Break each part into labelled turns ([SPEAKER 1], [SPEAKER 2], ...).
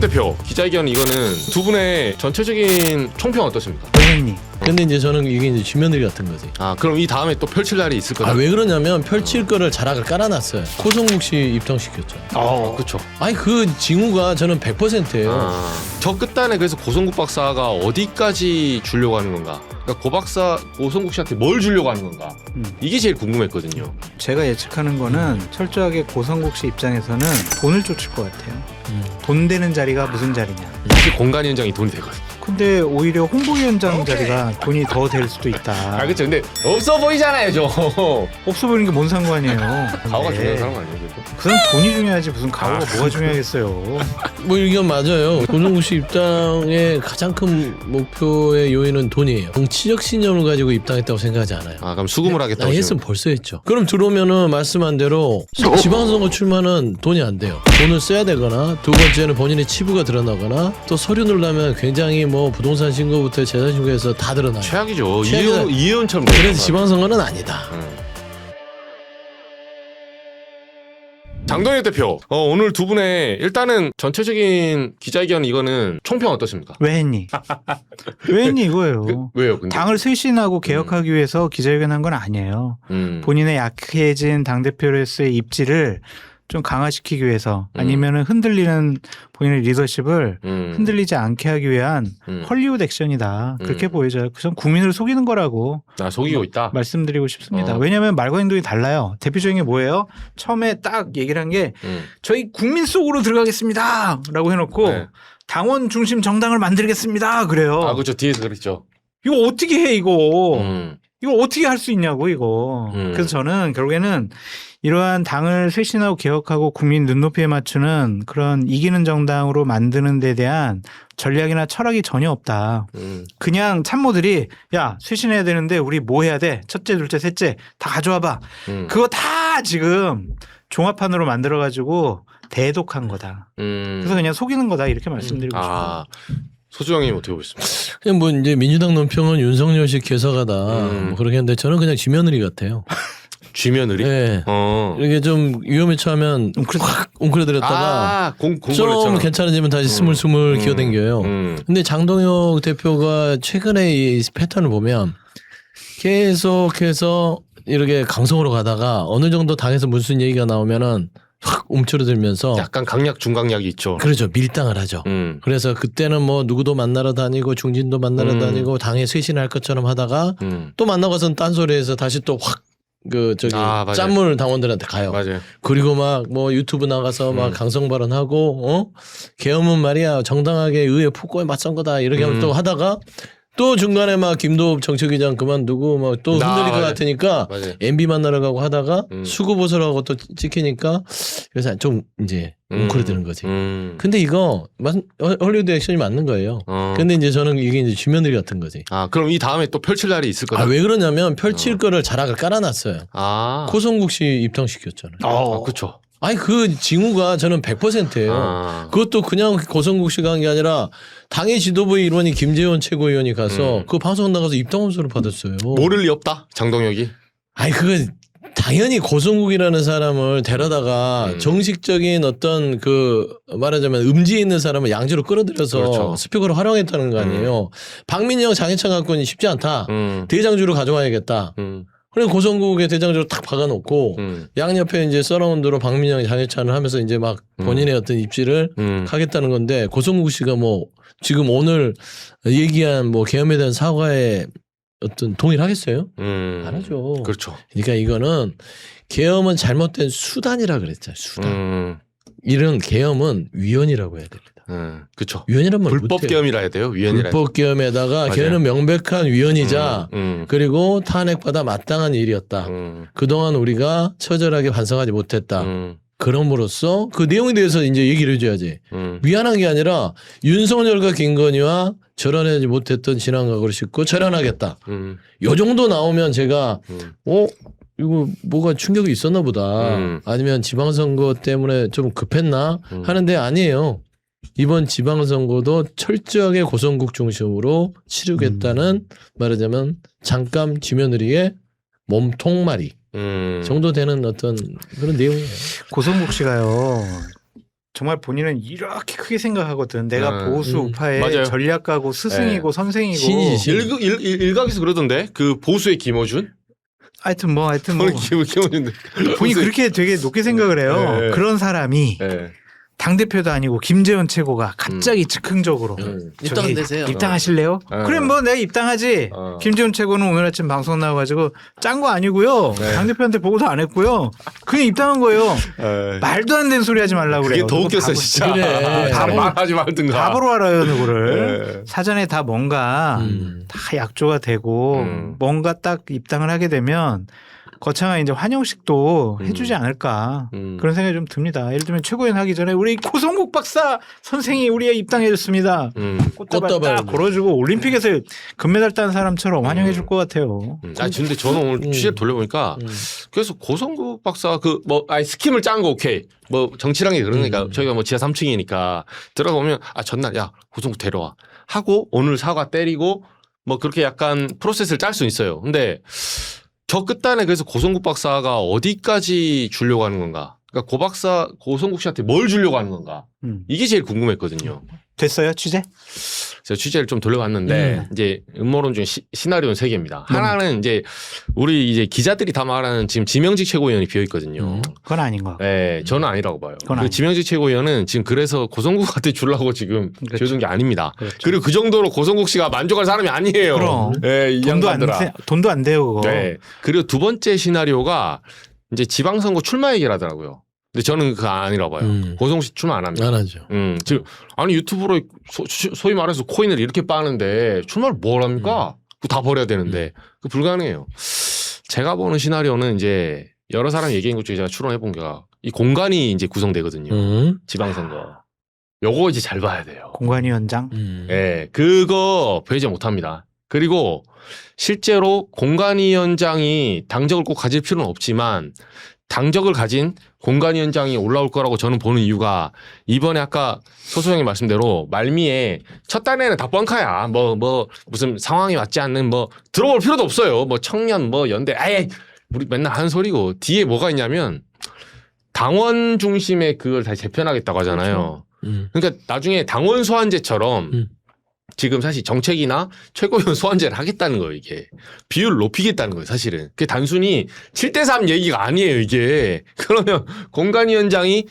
[SPEAKER 1] 대표 기자회견 이거는 두 분의 전체적인 총평 어떻습니까?
[SPEAKER 2] 고객님
[SPEAKER 3] 근데 이제 저는 이게 이제 주면들이 같은 거지.
[SPEAKER 1] 아 그럼 이 다음에 또 펼칠 날이 있을 거다.
[SPEAKER 3] 아 왜 그러냐면 펼칠 거를 자락을 깔아놨어요. 코성국 씨 입당시켰죠.
[SPEAKER 1] 아, 그렇죠.
[SPEAKER 3] 아니 그 징후가 저는 100%예요.
[SPEAKER 1] 아, 저 끝단에 그래서 고성국 박사가 어디까지 주려고 하는 건가? 그러니까 고 박사 고성국 씨한테 뭘 주려고 하는 건가?
[SPEAKER 2] 음.
[SPEAKER 1] 이게 제일 궁금했거든요.
[SPEAKER 2] 제가 예측하는 거는 철저하게 고성국 씨 입장에서는 돈을 쫓을 것 같아요.
[SPEAKER 3] 음.
[SPEAKER 2] 돈 되는 자리가 무슨 자리냐.
[SPEAKER 1] 이게 공간 현장이 돈이 되거든.
[SPEAKER 2] 근데 오히려 홍보위원장 자리가 돈이 더 될 수도 있다.
[SPEAKER 1] 아 그렇죠. 근데 없어 보이잖아요, 저.
[SPEAKER 2] 없어 보이는 게 뭔 상관이에요.
[SPEAKER 1] 가오가
[SPEAKER 2] 근데
[SPEAKER 1] 중요한 사람 아니에요, 그래도?
[SPEAKER 2] 그 사람 돈이 중요하지 무슨 가오가
[SPEAKER 1] 아,
[SPEAKER 2] 뭐가 중요하겠어요.
[SPEAKER 3] 뭐 이건 맞아요. 고성국 씨 입당의 가장 큰 목표의 요인은 돈이에요. 정치적 신념을 가지고 입당했다고 생각하지 않아요.
[SPEAKER 1] 아 그럼 수금을 하겠다고.
[SPEAKER 3] 했으면 벌써 했죠. 그럼 들어오면은 말씀한 대로 지방선거 출마는 돈이 안 돼요. 돈을 써야 되거나 두 번째는 본인의 치부가 드러나거나 또 서류 넣으려면 굉장히 뭐 부동산 신고부터 재산 신고해서 다 드러나요.
[SPEAKER 1] 최악이죠.
[SPEAKER 3] 최악이다.
[SPEAKER 1] 이혼 이혼처럼.
[SPEAKER 3] 그래서 지방선거는 아니다.
[SPEAKER 1] 음. 장동혁 대표, 어, 오늘 두 분의 일단은 전체적인 기자회견 이거는 총평 어떻습니까?
[SPEAKER 2] 왜 했니? 왜 했니 이거예요.
[SPEAKER 1] 그, 왜요? 근데?
[SPEAKER 2] 당을 쇄신하고 개혁하기 위해서 기자회견한 건 아니에요.
[SPEAKER 1] 음.
[SPEAKER 2] 본인의 약해진 당대표로서의 입지를 좀 강화시키기 위해서
[SPEAKER 1] 음.
[SPEAKER 2] 아니면은 흔들리는 본인의 리더십을
[SPEAKER 1] 음.
[SPEAKER 2] 흔들리지 않게 하기 위한
[SPEAKER 1] 음.
[SPEAKER 2] 헐리우드 액션이다. 그렇게
[SPEAKER 1] 음.
[SPEAKER 2] 보여져요. 그전 국민을 속이는 거라고
[SPEAKER 1] 나 속이고 있다.
[SPEAKER 2] 말씀드리고 싶습니다.
[SPEAKER 1] 어.
[SPEAKER 2] 왜냐하면 말과 행동이 달라요. 대표적인 게 뭐예요? 처음에 딱 얘기를 한게
[SPEAKER 1] 음.
[SPEAKER 2] 저희 국민 속으로 들어가겠습니다. 라고 해놓고
[SPEAKER 1] 네.
[SPEAKER 2] 당원 중심 정당을 만들겠습니다. 그래요.
[SPEAKER 1] 아 그렇죠. 뒤에서 그랬죠.
[SPEAKER 2] 이거 어떻게 해 이거.
[SPEAKER 1] 음.
[SPEAKER 2] 이거 어떻게 할 수 있냐고 이거.
[SPEAKER 1] 음.
[SPEAKER 2] 그래서 저는 결국에는 이러한 당을 쇄신하고 개혁하고 국민 눈높이에 맞추는 그런 이기는 정당으로 만드는 데 대한 전략이나 철학이 전혀 없다.
[SPEAKER 1] 음.
[SPEAKER 2] 그냥 참모들이 야 쇄신해야 되는데 우리 뭐 해야 돼? 첫째, 둘째, 셋째 다 가져와봐.
[SPEAKER 1] 음.
[SPEAKER 2] 그거 다 지금 종합판으로 만들어가지고 대독한 거다.
[SPEAKER 1] 음.
[SPEAKER 2] 그래서 그냥 속이는 거다 이렇게 말씀드리고 싶어요.
[SPEAKER 1] 아 소주영님 어떻게 보셨습니까?
[SPEAKER 3] 그냥 뭐 이제 민주당 논평은 윤석열식 개사가다
[SPEAKER 1] 음.
[SPEAKER 3] 뭐 그렇게 했는데 저는 그냥 쥐며느리 같아요.
[SPEAKER 1] 쥐며느리.
[SPEAKER 3] 네.
[SPEAKER 1] 어.
[SPEAKER 3] 이게 좀 위험에 처하면 확 웅크려들었다가
[SPEAKER 1] 아,
[SPEAKER 3] 공좀
[SPEAKER 1] 공부를
[SPEAKER 3] 괜찮아지면 다시 스물스물 기어댕겨요.
[SPEAKER 1] 음.
[SPEAKER 3] 근데 장동혁 대표가 최근에 이 패턴을 보면 계속해서 이렇게 강성으로 가다가 어느 정도 당에서 무슨 얘기가 나오면은 확 움츠러들면서
[SPEAKER 1] 약간 강약 중강약이 있죠.
[SPEAKER 3] 그렇죠 밀당을 하죠.
[SPEAKER 1] 음.
[SPEAKER 3] 그래서 그때는 뭐 누구도 만나러 다니고 중진도 만나러
[SPEAKER 1] 음.
[SPEAKER 3] 다니고 당에 쇄신할 것처럼 하다가
[SPEAKER 1] 음.
[SPEAKER 3] 또 만나고선 딴소리해서 다시 또 확 그 저기
[SPEAKER 1] 아, 맞아요.
[SPEAKER 3] 짠물 당원들한테 가요.
[SPEAKER 1] 맞아요.
[SPEAKER 3] 그리고 막 뭐 유튜브 나가서 막
[SPEAKER 1] 음.
[SPEAKER 3] 강성 발언하고 어 계엄은 말이야 정당하게 의회 폭거에 맞선 거다 이렇게 하면
[SPEAKER 1] 음.
[SPEAKER 3] 또 하다가 또 중간에 막 김도읍 정책위장 그만두고 막또
[SPEAKER 1] 아,
[SPEAKER 3] 흔들릴 것. 같으니까
[SPEAKER 1] 맞아요.
[SPEAKER 3] MB 만나러 가고 하다가
[SPEAKER 1] 음.
[SPEAKER 3] 수구보설하고 또 찍히니까 그래서 좀 이제 웅크려드는 거지.
[SPEAKER 1] 음.
[SPEAKER 3] 근데 이거 맞- 헐- 헐리우드 액션이 맞는 거예요.
[SPEAKER 1] 어.
[SPEAKER 3] 근데 이제 저는 이게 이제 주면들이 같은 거지.
[SPEAKER 1] 아 그럼 이 다음에 또 펼칠 날이 있을 거다.
[SPEAKER 3] 아 왜 그러냐면 펼칠
[SPEAKER 1] 어.
[SPEAKER 3] 거를 자락을 깔아놨어요.
[SPEAKER 1] 아.
[SPEAKER 3] 코성국 씨 입당시켰잖아요.
[SPEAKER 1] 아, 그렇죠.
[SPEAKER 3] 아니 그 징후가 저는 100%예요.
[SPEAKER 1] 아.
[SPEAKER 3] 그것도 그냥 고성국 씨가 한 게 아니라 당의 지도부의 일원이 김재원 최고위원이 가서
[SPEAKER 1] 음.
[SPEAKER 3] 그 방송 나가서 입당 원서를 받았어요.
[SPEAKER 1] 모를 리 없다. 장동혁이.
[SPEAKER 3] 아니 그거 당연히 고성국이라는 사람을 데려다가
[SPEAKER 1] 음.
[SPEAKER 3] 정식적인 어떤 그 말하자면 음지에 있는 사람을 양지로 끌어들여서
[SPEAKER 1] 그렇죠.
[SPEAKER 3] 스피커로 활용했다는 거 아니에요. 박민영 장해찬 갖고는 쉽지 않다.
[SPEAKER 1] 음.
[SPEAKER 3] 대장주로 가져와야겠다.
[SPEAKER 1] 음.
[SPEAKER 3] 그래 고성국의 대장주로 탁 박아놓고
[SPEAKER 1] 음.
[SPEAKER 3] 양옆에 이제 서라운드로 박민영 장해찬을 하면서 이제 막
[SPEAKER 1] 음.
[SPEAKER 3] 본인의 어떤 입지를
[SPEAKER 1] 음.
[SPEAKER 3] 하겠다는 건데 고성국 씨가 뭐 지금 오늘 얘기한 뭐 계엄에 대한 사과에 어떤 동의하겠어요?
[SPEAKER 1] 음.
[SPEAKER 3] 안 하죠.
[SPEAKER 1] 그렇죠.
[SPEAKER 3] 그러니까 이거는 계엄은 잘못된 수단이라 그랬잖아요. 수단.
[SPEAKER 1] 음.
[SPEAKER 3] 이런 계엄은 위헌이라고 해야 됩니다.
[SPEAKER 1] 음. 그렇죠.
[SPEAKER 3] 위헌이란 말
[SPEAKER 1] 불법. 계엄이라 해야 돼요. 위헌이라.
[SPEAKER 3] 불법 계엄에다가. 걔는 명백한 위헌이자
[SPEAKER 1] 음. 음.
[SPEAKER 3] 그리고 탄핵받아 마땅한 일이었다.
[SPEAKER 1] 음.
[SPEAKER 3] 그동안 우리가 처절하게 반성하지 못했다.
[SPEAKER 1] 음.
[SPEAKER 3] 그럼으로써 그 내용에 대해서 이제 얘기를 해줘야지.
[SPEAKER 1] 음.
[SPEAKER 3] 미안한 게 아니라 윤석열과 김건희와 절연하지 못했던 진앙각오를 싣고 절연하겠다.
[SPEAKER 1] 음.
[SPEAKER 3] 요 정도 나오면 제가
[SPEAKER 1] 음.
[SPEAKER 3] 어 이거 뭐가 충격이 있었나 보다.
[SPEAKER 1] 음.
[SPEAKER 3] 아니면 지방선거 때문에 좀 급했나
[SPEAKER 1] 음.
[SPEAKER 3] 하는데 아니에요. 이번 지방선거도 철저하게 고성국 중심으로 치르겠다는 말하자면 잠깐 지며느리의 몸통말이
[SPEAKER 1] 음.
[SPEAKER 3] 정도 되는 어떤 그런 내용이에요.
[SPEAKER 2] 고성국 씨가요. 정말 본인은 이렇게 크게 생각하거든. 내가
[SPEAKER 1] 음,
[SPEAKER 2] 보수
[SPEAKER 3] 음.
[SPEAKER 2] 우파의
[SPEAKER 1] 맞아요.
[SPEAKER 2] 전략가고 스승이고 선생이고.
[SPEAKER 3] 신이지.
[SPEAKER 1] 일, 일, 일 각에서 그러던데 그 보수의 김어준?
[SPEAKER 2] 하여튼 뭐 하여튼 뭐
[SPEAKER 1] 김, 김어준
[SPEAKER 2] 본인이 그렇게 되게 높게 생각을 해요.
[SPEAKER 1] 네.
[SPEAKER 2] 그런 사람이
[SPEAKER 1] 네.
[SPEAKER 2] 당 대표도 아니고 김재원 최고가 갑자기 즉흥적으로
[SPEAKER 1] 음.
[SPEAKER 3] 입당 되세요.
[SPEAKER 2] 입당하실래요?
[SPEAKER 1] 어.
[SPEAKER 2] 그래 뭐 내가 입당하지.
[SPEAKER 1] 어.
[SPEAKER 2] 김재원 최고는 오늘 아침 방송 나와가지고 짠 거 아니고요.
[SPEAKER 1] 네.
[SPEAKER 2] 당 대표한테 보고도 안 했고요. 그냥 입당한 거예요.
[SPEAKER 1] 에.
[SPEAKER 2] 말도 안 되는 소리 하지 말라 고
[SPEAKER 1] 그게
[SPEAKER 2] 그래요.
[SPEAKER 1] 더
[SPEAKER 2] 누구
[SPEAKER 1] 웃겼어
[SPEAKER 2] 바보-
[SPEAKER 1] 진짜.
[SPEAKER 3] 그래.
[SPEAKER 1] 다
[SPEAKER 2] 바보-
[SPEAKER 1] 말하지 말든가.
[SPEAKER 2] 바보로 알아요 누구를.
[SPEAKER 1] 네.
[SPEAKER 2] 사전에 다 뭔가
[SPEAKER 3] 음.
[SPEAKER 2] 다 약조가 되고
[SPEAKER 1] 음.
[SPEAKER 2] 뭔가 딱 입당을 하게 되면 거창한 이제 환영식도
[SPEAKER 1] 음.
[SPEAKER 2] 해주지 않을까
[SPEAKER 1] 음.
[SPEAKER 2] 그런 생각이 좀 듭니다. 예를 들면 최고위원 하기 전에 우리 고성국 박사 선생이 우리에 입당해줬습니다.
[SPEAKER 1] 음.
[SPEAKER 2] 꽃다발
[SPEAKER 3] 꽃다발.
[SPEAKER 2] 딱 걸어주고 올림픽에서 금메달 딴 사람처럼 환영해줄
[SPEAKER 1] 음.
[SPEAKER 2] 것 같아요.
[SPEAKER 1] 음. 아 근데 저는 오늘
[SPEAKER 3] 음.
[SPEAKER 1] 취재 를 돌려보니까
[SPEAKER 3] 음.
[SPEAKER 1] 그래서 고성국 박사 그 뭐 아니 스킴을 짠 거 오케이 뭐 정치란 게 그러니까
[SPEAKER 3] 음.
[SPEAKER 1] 저희가 뭐 지하 3층이니까 들어가보면 아 전날 야 고성국 데려와 하고 오늘 사과 때리고 뭐 그렇게 약간 프로세스를 짤 수 있어요. 근데 저 끝단에 그래서 고성국 박사가 어디까지 주려고 하는 건가? 그러니까 고 박사 고성국 씨한테 뭘 주려고 하는 건가?
[SPEAKER 2] 음.
[SPEAKER 1] 이게 제일 궁금했거든요.
[SPEAKER 2] 됐어요 취재?
[SPEAKER 1] 제가 취재를 좀 돌려봤는데
[SPEAKER 2] 음.
[SPEAKER 1] 이제 음모론 중 시, 시나리오는 세 개입니다. 하나는 이제 우리 이제 기자들이 다 말하는 지금 지명직 최고위원이 비어 있거든요.
[SPEAKER 3] 음.
[SPEAKER 2] 그건 아닌 것 같고.
[SPEAKER 1] 네, 저는 아니라고 봐요.
[SPEAKER 2] 그건
[SPEAKER 1] 그. 지명직 최고위원은 지금 그래서 고성국한테 주려고 지금
[SPEAKER 2] 그렇죠.
[SPEAKER 1] 지어준 게 아닙니다.
[SPEAKER 2] 그렇죠.
[SPEAKER 1] 그리고 그 정도로 고성국 씨가 만족할 사람이 아니에요.
[SPEAKER 2] 그럼.
[SPEAKER 1] 네, 이
[SPEAKER 2] 돈도 안
[SPEAKER 1] 양반들아.
[SPEAKER 2] 돼, 돈도 안 돼요 그거.
[SPEAKER 1] 네. 그리고 두 번째 시나리오가 이제 지방선거 출마 얘기를 하더라고요. 근데 저는 그거 아니라고 봐요.
[SPEAKER 3] 음.
[SPEAKER 1] 고성국 씨 출마 안 합니다.
[SPEAKER 3] 안 하죠.
[SPEAKER 1] 음, 지금 아니 유튜브로 소, 위 말해서 코인을 이렇게 빠는데 출마를 뭘 합니까? 그거 다 버려야 되는데 그 불가능해요. 제가 보는 시나리오는 이제 여러 사람 얘기한 것 중에 제가 추론해 본 게가 이 공간이 이제 구성되거든요.
[SPEAKER 3] 음.
[SPEAKER 1] 지방선거. 요거 이제 잘 봐야 돼요.
[SPEAKER 2] 공관위원장.
[SPEAKER 3] 음.
[SPEAKER 1] 예, 그거 배제 못 합니다. 그리고 실제로 공간위원장이 당적을 꼭 가질 필요는 없지만 당적을 가진 공간 위원장이 올라올 거라고 저는 보는 이유가 이번에 아까 소소형이 말씀대로 말미에 첫 단에는 다 뻥카야. 뭐, 뭐, 무슨 상황이 맞지 않는 뭐 들어볼 필요도 없어요. 뭐 청년, 뭐 연대. 아예 우리 맨날 하는 소리고 뒤에 뭐가 있냐면 당원 중심의 그걸 다시 재편하겠다고 하잖아요.
[SPEAKER 3] 음.
[SPEAKER 1] 그러니까 나중에 당원 소환제처럼
[SPEAKER 3] 음.
[SPEAKER 1] 지금 사실 정책이나 최고위원 소환제를 하겠다는 거예요, 이게. 비율을 높이겠다는 거예요, 사실은. 그게 단순히 7대3 얘기가 아니에요, 이게. 그러면 공간위원장이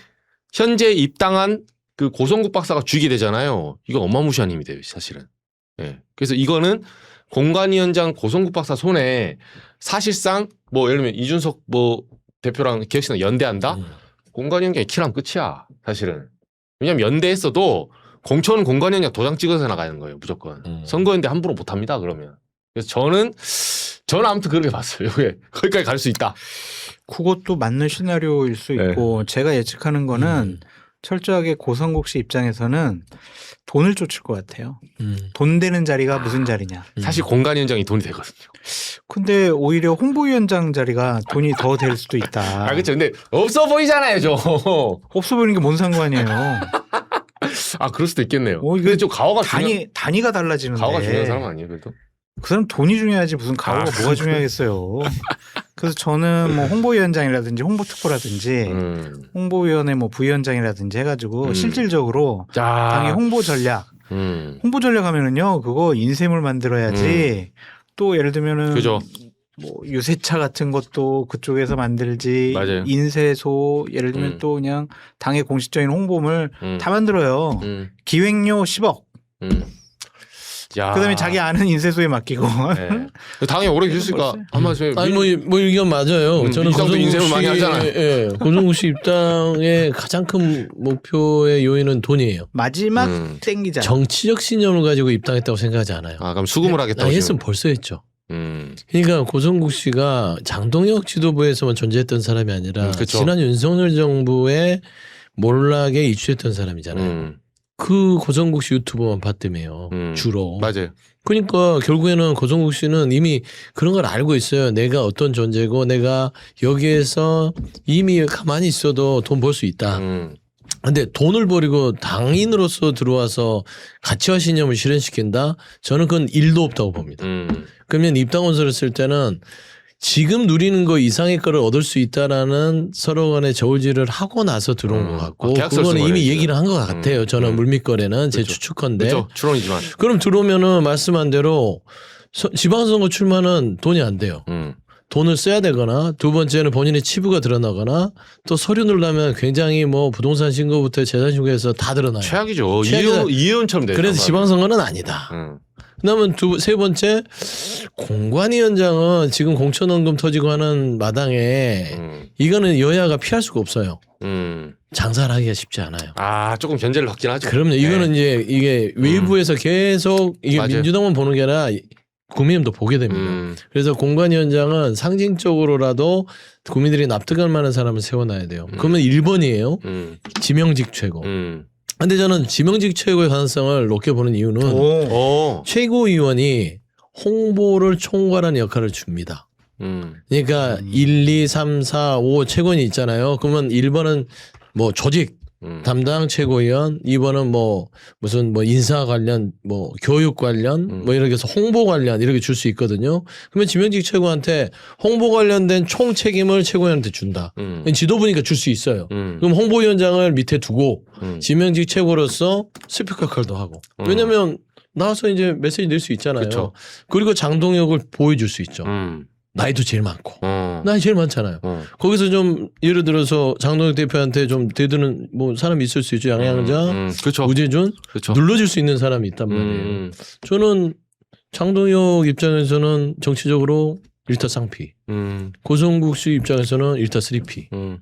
[SPEAKER 1] 현재 입당한 그 고성국 박사가 주게 되잖아요. 이거 어마무시한 힘이 돼요, 사실은. 예. 그래서 이거는 공간위원장 고성국 박사 손에 사실상 뭐 예를 들면 이준석 뭐 대표랑 기획실랑 연대한다?
[SPEAKER 3] 음.
[SPEAKER 1] 공간위원장이 키랑 끝이야, 사실은. 왜냐면 연대했어도 공천 공간위원장 도장 찍어서 나가는 거예요, 무조건.
[SPEAKER 3] 음.
[SPEAKER 1] 선거연대 함부로 못 합니다, 그러면. 그래서 저는, 저는 아무튼 그렇게 봤어요. 왜? 거기까지 갈 수 있다.
[SPEAKER 2] 그것도 맞는 시나리오일 수
[SPEAKER 1] 네.
[SPEAKER 2] 있고 제가 예측하는 거는
[SPEAKER 3] 음.
[SPEAKER 2] 철저하게 고성국 씨 입장에서는 돈을 쫓을 것 같아요.
[SPEAKER 3] 음.
[SPEAKER 2] 돈 되는 자리가 무슨 자리냐.
[SPEAKER 3] 음.
[SPEAKER 1] 사실 공간위원장이 돈이 되거든요.
[SPEAKER 2] 근데 오히려 홍보위원장 자리가 돈이 더 될 수도 있다.
[SPEAKER 1] 아, 그쵸. 근데 없어 보이잖아요, 좀.
[SPEAKER 2] 없어 보이는 게 뭔 상관이에요.
[SPEAKER 1] 아, 그럴 수도 있겠네요.
[SPEAKER 2] 어, 이거
[SPEAKER 1] 근데 좀 가오가 중요,
[SPEAKER 2] 단위 단위가 달라지는데.
[SPEAKER 1] 가오가 중요한 사람 아니에요, 그래도?
[SPEAKER 2] 그 사람 돈이 중요하지 무슨 가오가
[SPEAKER 1] 아.
[SPEAKER 2] 뭐가 중요하겠어요. 그래서 저는 뭐 홍보위원장이라든지 홍보특보라든지
[SPEAKER 1] 음.
[SPEAKER 2] 홍보위원회 뭐 부위원장이라든지 해가지고
[SPEAKER 1] 음.
[SPEAKER 2] 실질적으로
[SPEAKER 1] 자.
[SPEAKER 2] 당의 홍보 전략,
[SPEAKER 1] 음.
[SPEAKER 2] 홍보 전략 하면은요 그거 인쇄물 만들어야지. 또 예를 들면은
[SPEAKER 1] 그죠.
[SPEAKER 2] 뭐 유세차 같은 것도 그쪽에서 만들지.
[SPEAKER 1] 맞아요.
[SPEAKER 2] 인쇄소 예를 들면
[SPEAKER 1] 음.
[SPEAKER 2] 또 그냥 당의 공식적인 홍보물
[SPEAKER 1] 음.
[SPEAKER 2] 다 만들어요.
[SPEAKER 1] 음.
[SPEAKER 2] 기획료 10억.
[SPEAKER 1] 음. 야.
[SPEAKER 2] 그다음에 자기 아는 인쇄소에 맡기고.
[SPEAKER 1] 네. 당연히 오래 계셨으니까
[SPEAKER 2] 벌써-
[SPEAKER 1] 한 말씀.
[SPEAKER 3] 아니 뭐, 뭐 이건 맞아요.
[SPEAKER 1] 음,
[SPEAKER 3] 저는 고성국
[SPEAKER 1] 인쇄를 많이
[SPEAKER 3] 씨-
[SPEAKER 1] 하잖아요.
[SPEAKER 3] 예, 예. 고성국 씨 입당의 가장 큰 목표의 요인은 돈이에요.
[SPEAKER 2] 마지막
[SPEAKER 1] 음.
[SPEAKER 2] 땡기자.
[SPEAKER 3] 정치적 신념을 가지고 입당했다고 생각하지 않아요.
[SPEAKER 1] 아, 그럼 수금을 하겠다고.
[SPEAKER 3] 나 했으면
[SPEAKER 1] 지금.
[SPEAKER 3] 벌써 했죠.
[SPEAKER 1] 음.
[SPEAKER 3] 그러니까 고성국 씨가 장동혁 지도부에서만 존재했던 사람이 아니라
[SPEAKER 1] 음, 그쵸.
[SPEAKER 3] 지난 윤석열 정부의 몰락에 입주했던 사람이잖아요.
[SPEAKER 1] 음.
[SPEAKER 3] 그 고성국 씨 유튜브만 봤다며요.
[SPEAKER 1] 음.
[SPEAKER 3] 주로.
[SPEAKER 1] 맞아요.
[SPEAKER 3] 그러니까 결국에는 고성국 씨는 이미 그런 걸 알고 있어요. 내가 어떤 존재고 내가 여기에서 이미 가만히 있어도 돈 벌 수 있다.
[SPEAKER 1] 음.
[SPEAKER 3] 근데 돈을 버리고 당인으로서 들어와서 가치화 신념을 실현시킨다? 저는 그건 일도 없다고 봅니다.
[SPEAKER 1] 음.
[SPEAKER 3] 그러면 입당원서를 쓸 때는 지금 누리는 거 이상의 거를 얻을 수 있다라는 서로 간의 저울질을 하고 나서 들어온
[SPEAKER 1] 음.
[SPEAKER 3] 것 같고
[SPEAKER 1] 아,
[SPEAKER 3] 그거는
[SPEAKER 1] 쓴
[SPEAKER 3] 이미
[SPEAKER 1] 거네,
[SPEAKER 3] 얘기를 한 것 같아요.
[SPEAKER 1] 음.
[SPEAKER 3] 저는
[SPEAKER 1] 음.
[SPEAKER 3] 물밑거래는 제
[SPEAKER 1] 그렇죠.
[SPEAKER 3] 추측컨대.
[SPEAKER 1] 그렇죠. 추론이지만.
[SPEAKER 3] 그럼 들어오면은 말씀한 대로 서- 지방선거 출마는 돈이 안 돼요.
[SPEAKER 1] 음.
[SPEAKER 3] 돈을 써야 되거나 두 번째는 본인의 치부가 드러나거나 또 서류 넣으려면 굉장히 뭐 부동산 신고부터 재산 신고해서 다 드러나요.
[SPEAKER 1] 최악이죠.
[SPEAKER 3] 최악이다.
[SPEAKER 1] 이혼 이혼처럼 돼요.
[SPEAKER 3] 그래서. 지방선거는 아니다.
[SPEAKER 1] 음.
[SPEAKER 3] 그다음은 두 세 번째 공관위원장은 지금 공천원금 터지고 하는 마당에
[SPEAKER 1] 음.
[SPEAKER 3] 이거는 여야가 피할 수가 없어요.
[SPEAKER 1] 음.
[SPEAKER 3] 장사를 하기가 쉽지 않아요.
[SPEAKER 1] 아 조금 견제를 받긴 하죠.
[SPEAKER 3] 그럼요. 이거는
[SPEAKER 1] 네.
[SPEAKER 3] 이제 이게 외부에서 계속 이게
[SPEAKER 1] 맞아요.
[SPEAKER 3] 민주당만 보는 게 아니라 국민도 보게 됩니다.
[SPEAKER 1] 음.
[SPEAKER 3] 그래서 공관위원장은 상징적으로라도 국민들이 납득할 만한 사람을 세워놔야 돼요.
[SPEAKER 1] 음.
[SPEAKER 3] 그러면 1번이에요.
[SPEAKER 1] 음.
[SPEAKER 3] 지명직 최고.
[SPEAKER 1] 음.
[SPEAKER 3] 근데 저는 지명직 최고의 가능성을 높게 보는 이유는
[SPEAKER 2] 오.
[SPEAKER 1] 어.
[SPEAKER 3] 최고위원이 홍보를 총괄하는 역할을 줍니다.
[SPEAKER 1] 음.
[SPEAKER 3] 그러니까
[SPEAKER 2] 음.
[SPEAKER 3] 1, 2, 3, 4, 5 최고위원이 있잖아요. 그러면 1번은 뭐 조직
[SPEAKER 1] 음.
[SPEAKER 3] 담당 최고위원, 2번은 뭐 무슨 뭐 인사 관련, 뭐 교육 관련,
[SPEAKER 1] 음.
[SPEAKER 3] 뭐 이렇게 해서 홍보 관련 이렇게 줄 수 있거든요. 그러면 지명직 최고한테 홍보 관련된 총 책임을 최고위원한테 준다.
[SPEAKER 1] 음.
[SPEAKER 3] 지도부니까 줄 수 있어요.
[SPEAKER 1] 음.
[SPEAKER 3] 그럼 홍보위원장을 밑에 두고
[SPEAKER 1] 음.
[SPEAKER 3] 지명직 최고로서 스피커 역할도 하고.
[SPEAKER 1] 음.
[SPEAKER 3] 왜냐면 나와서 이제 메시지 낼 수 있잖아요.
[SPEAKER 1] 그쵸.
[SPEAKER 3] 그리고 장동혁을 보여줄 수 있죠.
[SPEAKER 1] 음.
[SPEAKER 3] 나이도 제일 많고.
[SPEAKER 1] 어.
[SPEAKER 3] 나이 제일 많잖아요.
[SPEAKER 1] 어.
[SPEAKER 3] 거기서 좀 예를 들어서 장동혁 대표한테 좀 대드는 뭐 사람이 있을 수 있죠. 양양자,
[SPEAKER 1] 음. 음. 그렇죠.
[SPEAKER 3] 우재준
[SPEAKER 1] 그렇죠.
[SPEAKER 3] 눌러줄 수 있는 사람이 있단
[SPEAKER 1] 음.
[SPEAKER 3] 말이에요.
[SPEAKER 1] 음.
[SPEAKER 3] 저는 장동혁 입장에서는 정치적으로 1타 쌍피,
[SPEAKER 1] 음.
[SPEAKER 3] 고성국 씨 입장에서는 1타 3피.
[SPEAKER 1] 음.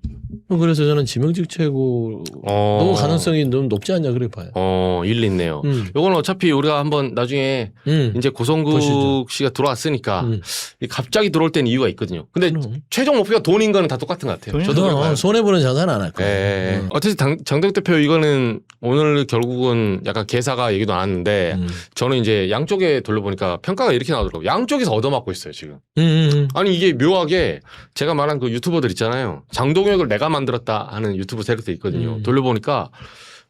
[SPEAKER 3] 그래서 저는 지명직 최고
[SPEAKER 1] 어.
[SPEAKER 3] 너무 가능성이 너무 높지 않냐 그렇게 봐요.
[SPEAKER 1] 어, 일리 있네요.
[SPEAKER 3] 음,
[SPEAKER 1] 요건 어차피 우리가 한번 나중에
[SPEAKER 3] 음,
[SPEAKER 1] 이제 고성국
[SPEAKER 3] 보시죠.
[SPEAKER 1] 씨가 들어왔으니까
[SPEAKER 3] 음.
[SPEAKER 1] 이 갑자기 들어올 때는 이유가 있거든요. 근데
[SPEAKER 3] 그럼.
[SPEAKER 1] 최종 목표가 돈인 거는 다 똑같은 것 같아요.
[SPEAKER 2] 돈이요?
[SPEAKER 1] 저도.
[SPEAKER 3] 그럼 손해 보는 장사는 안할
[SPEAKER 1] 예,
[SPEAKER 3] 거예요.
[SPEAKER 1] 예.
[SPEAKER 3] 음.
[SPEAKER 1] 어쨌든 당, 장덕 대표 이거는 오늘 결국은 약간 개사가 얘기도 나왔는데
[SPEAKER 3] 음.
[SPEAKER 1] 저는 이제 양쪽에 돌려보니까 평가가 이렇게 나오더라고요. 양쪽에서 얻어맞고 있어요, 지금.
[SPEAKER 3] 음, 음, 음.
[SPEAKER 1] 아니 이게 묘하게 제가 말한 그 유튜버들 있잖아요. 장동혁을 내가 만들었다 하는 유튜브 세력도 있거든요.
[SPEAKER 3] 음.
[SPEAKER 1] 돌려보니까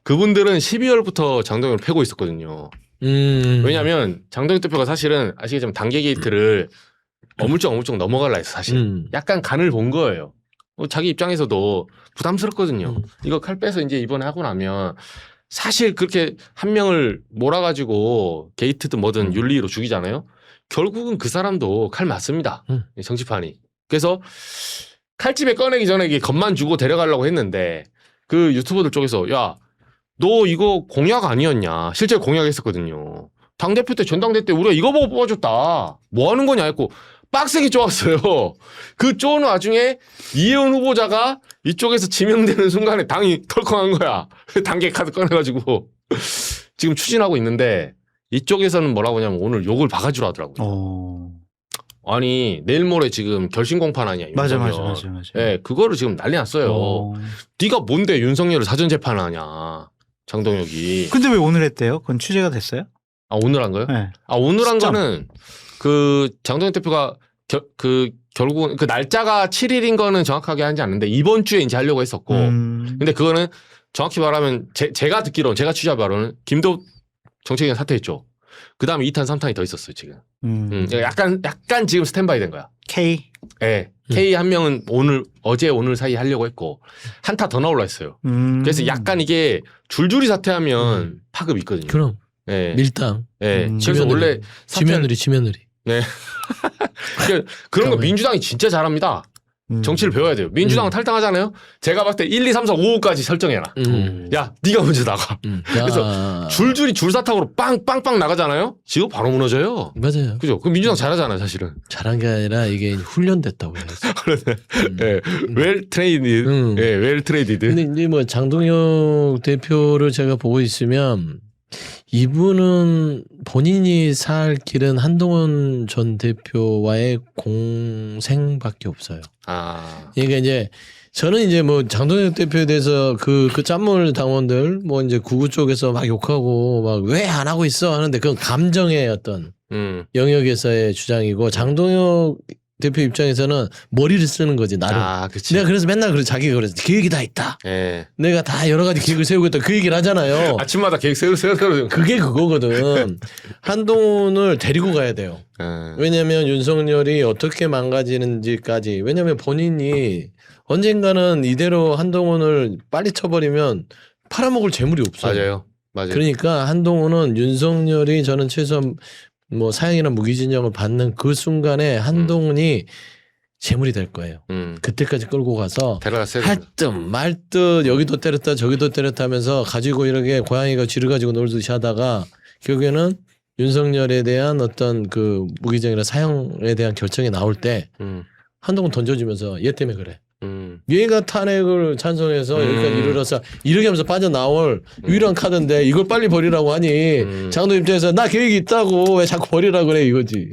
[SPEAKER 1] 그분들은 12월부터 장동혁을 패고 있었거든요.
[SPEAKER 3] 음.
[SPEAKER 1] 왜냐하면 장동혁 대표가 사실은 아시겠지만 단계 게이트를 어물쩍 어물쩍 넘어갈라 했어 사실.
[SPEAKER 3] 음.
[SPEAKER 1] 약간 간을 본 거예요. 어, 자기 입장에서도 부담스럽거든요.
[SPEAKER 3] 음.
[SPEAKER 1] 이거 칼 빼서 이제 이번에 하고 나면 사실 그렇게 한 명을 몰아가지고 게이트든 뭐든
[SPEAKER 3] 음.
[SPEAKER 1] 윤리로 죽이잖아요. 결국은 그 사람도 칼 맞습니다.
[SPEAKER 3] 음.
[SPEAKER 1] 이 정치판이. 그래서 칼집에 꺼내기 전에 이게 겁만 주고 데려가려고 했는데 그 유튜버들 쪽에서 야 너 이거 공약 아니었냐? 실제 공약했었거든요 당대표 때 전당대 때 우리가 이거 보고 뽑아줬다. 뭐 하는 거냐? 했고 빡세게 쪼았어요. 그 쪼는 와중에 이혜원 후보자가 이쪽에서 지명되는 순간에 당이 털컹한 거야. 단계 카드 꺼내가지고. 지금 추진하고 있는데 이쪽에서는 뭐라고 하냐면 오늘 욕을 박아주라 하더라고요
[SPEAKER 2] 어.
[SPEAKER 1] 아니 내일 모레 지금 결심 공판 아니야
[SPEAKER 2] 맞아,
[SPEAKER 1] 윤석열.
[SPEAKER 2] 맞아, 맞아, 맞아.
[SPEAKER 1] 예, 그거를 지금 난리 났어요.
[SPEAKER 2] 어.
[SPEAKER 1] 네가 뭔데 윤석열을 사전 재판하냐 장동혁이.
[SPEAKER 2] 근데 왜 오늘 했대요? 그건 취재가 됐어요?
[SPEAKER 1] 아 오늘 한 거요?
[SPEAKER 2] 네.
[SPEAKER 1] 아 오늘 한
[SPEAKER 2] 시점.
[SPEAKER 1] 거는 그 장동혁 대표가 겨, 그 결국은 그 날짜가 7일인 거는 정확하게 하지 않는데 이번 주에 이제 하려고 했었고
[SPEAKER 2] 음.
[SPEAKER 1] 근데 그거는 정확히 말하면 제, 제가 듣기로는 제가 취재 바로는 김도 정책위원 사퇴했죠. 그 다음에 2탄 3탄이 더 있었어요 지금.
[SPEAKER 2] 음.
[SPEAKER 1] 음, 약간 약간 지금 스탠바이 된 거야.
[SPEAKER 2] K.
[SPEAKER 1] 예.
[SPEAKER 3] 음.
[SPEAKER 1] K 한 명은 오늘 어제 오늘 사이 하려고 했고 한타 더 나올라 했어요.
[SPEAKER 2] 음.
[SPEAKER 1] 그래서 약간 이게 줄줄이 사퇴하면
[SPEAKER 3] 음.
[SPEAKER 1] 파급 있거든요.
[SPEAKER 3] 그럼
[SPEAKER 1] 예.
[SPEAKER 3] 밀당,
[SPEAKER 1] 예.
[SPEAKER 2] 음.
[SPEAKER 1] 그래서
[SPEAKER 3] 지면들이.
[SPEAKER 1] 원래 사퇴
[SPEAKER 3] 지면들이 지면들이.
[SPEAKER 1] 그러니까 그런 거 민주당이 진짜 잘합니다.
[SPEAKER 2] 음.
[SPEAKER 1] 정치를 배워야 돼요. 민주당은
[SPEAKER 3] 음.
[SPEAKER 1] 탈당하잖아요. 제가 봤을 때 1, 2, 3, 4, 5까지 설정해라.
[SPEAKER 3] 음.
[SPEAKER 1] 야, 네가 먼저 나가.
[SPEAKER 3] 음.
[SPEAKER 1] 그래서
[SPEAKER 3] 야.
[SPEAKER 1] 줄줄이 줄사탕으로 빵빵빵 나가잖아요. 지금 바로 무너져요.
[SPEAKER 3] 맞아요.
[SPEAKER 1] 그죠? 그 민주당 잘하잖아요, 사실은.
[SPEAKER 3] 잘한 게 아니라 이게 훈련됐다고 해야지. 음.
[SPEAKER 1] 예. 웰 트레이디드.
[SPEAKER 3] 음.
[SPEAKER 1] 예, 웰 트레이디드.
[SPEAKER 3] 근데 이제 뭐 장동혁 대표를 제가 보고 있으면 이분은 본인이 살 길은 한동훈 전 대표와의 공생밖에 없어요.
[SPEAKER 1] 아.
[SPEAKER 3] 그러니까 이제 저는 이제 뭐 장동혁 대표에 대해서 그, 그 짠물 당원들 뭐 이제 구구 쪽에서 막 욕하고 막 왜 안 하고 있어 하는데 그건 감정의 어떤
[SPEAKER 1] 음.
[SPEAKER 3] 영역에서의 주장이고 장동혁 대표 입장에서는 머리를 쓰는 거지 나를.
[SPEAKER 1] 아, 그치.
[SPEAKER 3] 내가 그래서 맨날 그래 자기가 그래서 계획이 다 있다.
[SPEAKER 1] 예.
[SPEAKER 3] 내가 다 여러 가지 계획을 세우고 있다. 그 얘기를 하잖아요.
[SPEAKER 1] 아침마다 계획 세우 세우 세우.
[SPEAKER 3] 그게 그거거든. 한동훈을 데리고 가야 돼요.
[SPEAKER 1] 예.
[SPEAKER 3] 왜냐면 윤석열이 어떻게 망가지는지까지. 왜냐면 본인이 언젠가는 이대로 한동훈을 빨리 쳐버리면 팔아먹을 재물이 없어요.
[SPEAKER 1] 맞아요. 맞아요.
[SPEAKER 3] 그러니까 한동훈은 윤석열이 저는 최소한 뭐 사형이나 무기징역을 받는 그 순간에 한동훈이 재물이 될 거예요.
[SPEAKER 1] 음.
[SPEAKER 3] 그때까지 끌고 가서
[SPEAKER 1] 데려갔어야 된다.
[SPEAKER 3] 할듯 말듯 여기도 때렸다 저기도 때렸다 하면서 가지고 이렇게 고양이가 쥐를 가지고 놀듯이 하다가 결국에는 윤석열에 대한 어떤 그 무기징역이나 사형에 대한 결정이 나올 때
[SPEAKER 1] 음.
[SPEAKER 3] 한동훈 던져주면서 얘 때문에 그래.
[SPEAKER 1] 음.
[SPEAKER 3] 얘가 탄핵을 찬성해서
[SPEAKER 1] 음.
[SPEAKER 3] 여기까지 이르러서 이렇게 하면서 빠져나올 유일한 카드인데 이걸 빨리 버리라고 하니
[SPEAKER 1] 음.
[SPEAKER 3] 장도 입장에서 나 계획이 있다고 왜 자꾸 버리라 그래 이거지.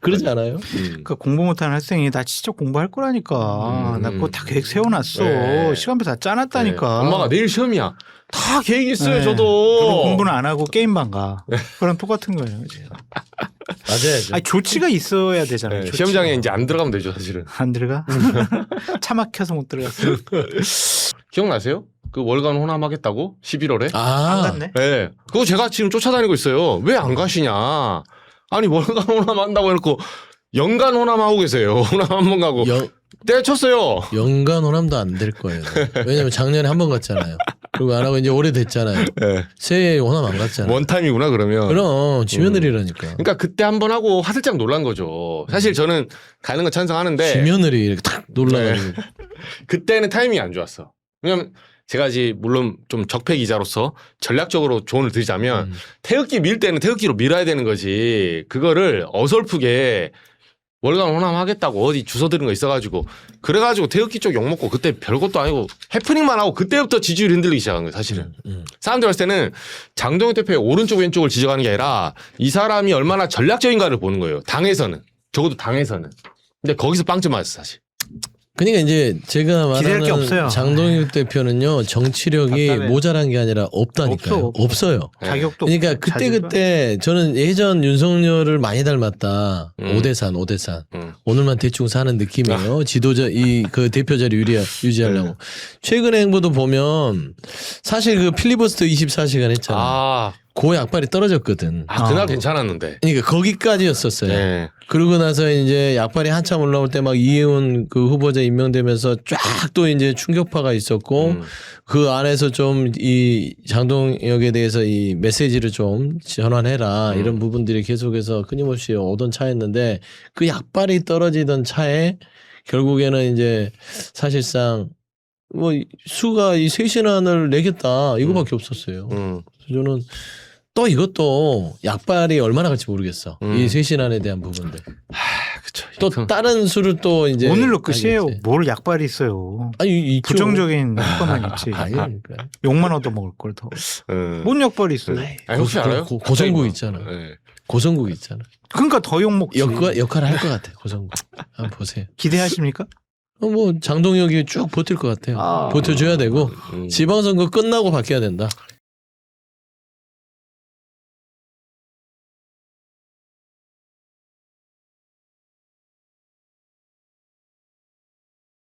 [SPEAKER 3] 그러지 않아요?
[SPEAKER 1] 음.
[SPEAKER 2] 그 공부 못하는 학생이 나 진짜 공부할 거라니까.
[SPEAKER 1] 음.
[SPEAKER 2] 나 그거 다 계획 세워놨어.
[SPEAKER 1] 네.
[SPEAKER 2] 시간표 다 짜놨다니까.
[SPEAKER 1] 네. 엄마가 내일 시험이야. 다 계획 있어요,
[SPEAKER 2] 네.
[SPEAKER 1] 저도.
[SPEAKER 2] 그리고 공부는 안 하고 게임방 가. 그럼 똑같은 거예요.
[SPEAKER 3] 맞아야죠.
[SPEAKER 2] 아니 조치가 있어야 되잖아요.
[SPEAKER 1] 네,
[SPEAKER 2] 조치가.
[SPEAKER 1] 시험장에 이제 안 들어가면 되죠, 사실은.
[SPEAKER 2] 안 들어가? 차 막혀서 못 들어갔어.
[SPEAKER 1] 기억나세요? 그 월간 호남하겠다고? 11월에?
[SPEAKER 3] 아,
[SPEAKER 2] 안 갔네.
[SPEAKER 1] 네. 그거 제가 지금 쫓아다니고 있어요. 왜 안 가시냐. 아니, 월간 호남 한다고 해놓고 연간 호남 하고 계세요. 호남 한 번 가고.
[SPEAKER 3] 영,
[SPEAKER 1] 때쳤어요.
[SPEAKER 3] 연간 호남도 안 될 거예요. 왜냐면 작년에 한 번 갔잖아요. 그리고 안 하고 이제 오래됐잖아요.
[SPEAKER 1] 네.
[SPEAKER 3] 새해에 호남 안 갔잖아요.
[SPEAKER 1] 원타임이구나, 그러면.
[SPEAKER 3] 그럼 지며느리라니까.
[SPEAKER 1] 그러니까 그때 한 번 하고 화들짝 놀란 거죠. 사실 저는 가는 건 찬성하는데
[SPEAKER 3] 지며느리 이렇게 탁 놀라가지고.
[SPEAKER 1] 그때는 타이밍이 안 좋았어. 왜냐면 제가 이제 물론 좀 적폐 기자로서 전략적으로 조언을 드리자면
[SPEAKER 3] 음.
[SPEAKER 1] 태극기 밀 때는 태극기로 밀어야 되는 거지. 그거를 어설프게 월간 호남 하겠다고 어디 주소 들은 거 있어가지고 그래가지고 태극기 쪽 욕먹고 그때 별것도 아니고 해프닝만 하고 그때부터 지지율이 흔들리기 시작한 거예요 사실은.
[SPEAKER 3] 음.
[SPEAKER 1] 사람들 봤을 때는 장동현 대표의 오른쪽 왼쪽을 지적하는 게 아니라 이 사람이 얼마나 전략적인가를 보는 거예요. 당에서는 적어도 당에서는. 근데 거기서 빵점 맞았어 사실.
[SPEAKER 3] 그러니까 이제 제가
[SPEAKER 2] 기대할 게
[SPEAKER 3] 말하는
[SPEAKER 2] 없어요.
[SPEAKER 3] 장동익 대표는요 정치력이
[SPEAKER 2] 답답해.
[SPEAKER 3] 모자란 게 아니라 없다니까요.
[SPEAKER 2] 없어, 없어.
[SPEAKER 3] 없어요.
[SPEAKER 1] 네.
[SPEAKER 2] 자격도
[SPEAKER 3] 그러니까
[SPEAKER 2] 없고
[SPEAKER 3] 그때
[SPEAKER 2] 자질도
[SPEAKER 3] 그때 저는 예전 윤석열을 많이 닮았다.
[SPEAKER 1] 음.
[SPEAKER 3] 오대산 오대산.
[SPEAKER 1] 음.
[SPEAKER 3] 오늘만 대충 사는 느낌이에요. 지도자 이 그 대표 자리 유리 유지하려고.
[SPEAKER 1] 네.
[SPEAKER 3] 최근의 행보도 보면 사실 그 필리버스터 24시간 했잖아. 요
[SPEAKER 1] 아,
[SPEAKER 3] 그 약발이 떨어졌거든.
[SPEAKER 1] 아 그날
[SPEAKER 2] 아.
[SPEAKER 1] 괜찮았는데.
[SPEAKER 3] 그러니까 거기까지였었어요.
[SPEAKER 1] 네.
[SPEAKER 3] 그러고 나서 이제 약발이 한참 올라올 때 막 이혜훈 그 후보자 임명되면서 쫙 또 이제 충격파가 있었고
[SPEAKER 1] 음.
[SPEAKER 3] 그 안에서 좀 이 장동혁에 대해서 이 메시지를 좀 전환해라
[SPEAKER 1] 음.
[SPEAKER 3] 이런 부분들이 계속해서 끊임없이 오던 차였는데 그 약발이 떨어지던 차에 결국에는 이제 사실상 뭐 수가 이 쇄신안을 내겠다 이거밖에 없었어요.
[SPEAKER 1] 음.
[SPEAKER 3] 저는 또 이것도 약발이 얼마나 갈지 모르겠어.
[SPEAKER 1] 음.
[SPEAKER 3] 이 쇄신안에 대한 부분들.
[SPEAKER 1] 아, 그쵸.
[SPEAKER 3] 또
[SPEAKER 1] 그-
[SPEAKER 3] 다른 수를 또 이제
[SPEAKER 2] 오늘로 끝이에요.
[SPEAKER 3] 알겠지.
[SPEAKER 2] 뭘 약발이 있어요.
[SPEAKER 3] 아니 있죠.
[SPEAKER 2] 부정적인 효과만 있지.
[SPEAKER 3] 아니 그러니까.
[SPEAKER 2] 욕만 얻어 먹을 걸 더.
[SPEAKER 1] 음.
[SPEAKER 2] 뭔 약발이 있어요.
[SPEAKER 1] 아, 혹시 알아요?
[SPEAKER 3] 고, 고성국
[SPEAKER 1] 뭐.
[SPEAKER 3] 있잖아.
[SPEAKER 1] 네.
[SPEAKER 3] 고성국 있잖아.
[SPEAKER 2] 그러니까 더 욕 먹지.
[SPEAKER 3] 역 역할을 할 것 같아. 고성국. 한번 보세요.
[SPEAKER 2] 기대하십니까?
[SPEAKER 3] 어, 뭐 장동혁이 쭉 버틸 것 같아요.
[SPEAKER 2] 아.
[SPEAKER 3] 버텨줘야 되고
[SPEAKER 1] 음.
[SPEAKER 3] 지방선거 끝나고 바뀌어야 된다.